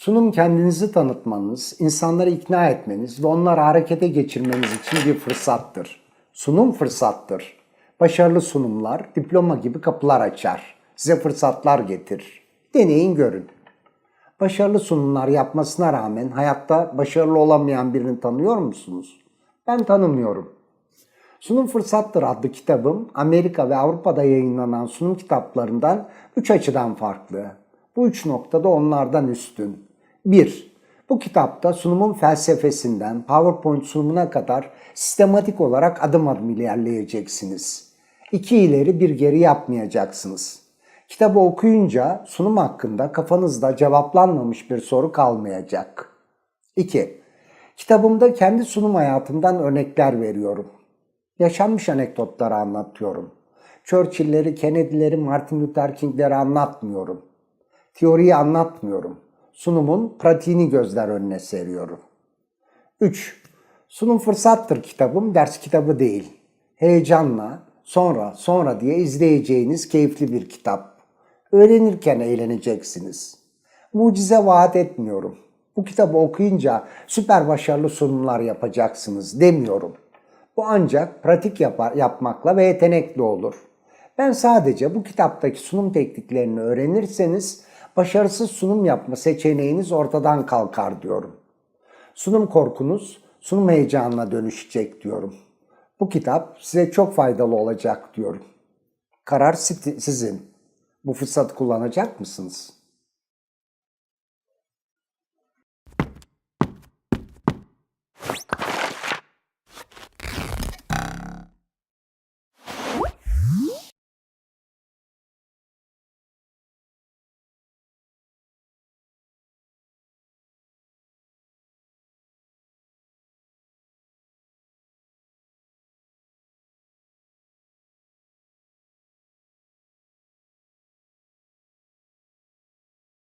Sunum kendinizi tanıtmanız, insanları ikna etmeniz ve onları harekete geçirmeniz için bir fırsattır. Sunum fırsattır. Başarılı sunumlar diploma gibi kapılar açar. Size fırsatlar getirir. Deneyin görün. Başarılı sunumlar yapmasına rağmen hayatta başarılı olamayan birini tanıyor musunuz? Ben tanımıyorum. Sunum Fırsattır adlı kitabım Amerika ve Avrupa'da yayınlanan sunum kitaplarından üç açıdan farklı. Bu üç noktada onlardan üstün. 1. Bu kitapta sunumun felsefesinden PowerPoint sunumuna kadar sistematik olarak adım adım ilerleyeceksiniz. İki ileri bir geri yapmayacaksınız. Kitabı okuyunca sunum hakkında kafanızda cevaplanmamış bir soru kalmayacak. 2. Kitabımda kendi sunum hayatımdan örnekler veriyorum. Yaşanmış anekdotları anlatıyorum. Churchill'leri, Kennedy'leri, Martin Luther King'leri anlatmıyorum. Teoriyi anlatmıyorum. Sunumun pratiğini gözler önüne seriyorum. 3. Sunum fırsattır kitabım, ders kitabı değil. Heyecanla, sonra, sonra diye izleyeceğiniz keyifli bir kitap. Öğrenirken eğleneceksiniz. Mucize vaat etmiyorum. Bu kitabı okuyunca süper başarılı sunumlar yapacaksınız demiyorum. Bu ancak pratik yapar, yapmakla ve yetenekli olur. Ben sadece bu kitaptaki sunum tekniklerini öğrenirseniz başarısız sunum yapma seçeneğiniz ortadan kalkar diyorum. Sunum korkunuz sunum heyecanına dönüşecek diyorum. Bu kitap size çok faydalı olacak diyorum. Karar sizi- sizin. Bu fırsatı kullanacak mısınız?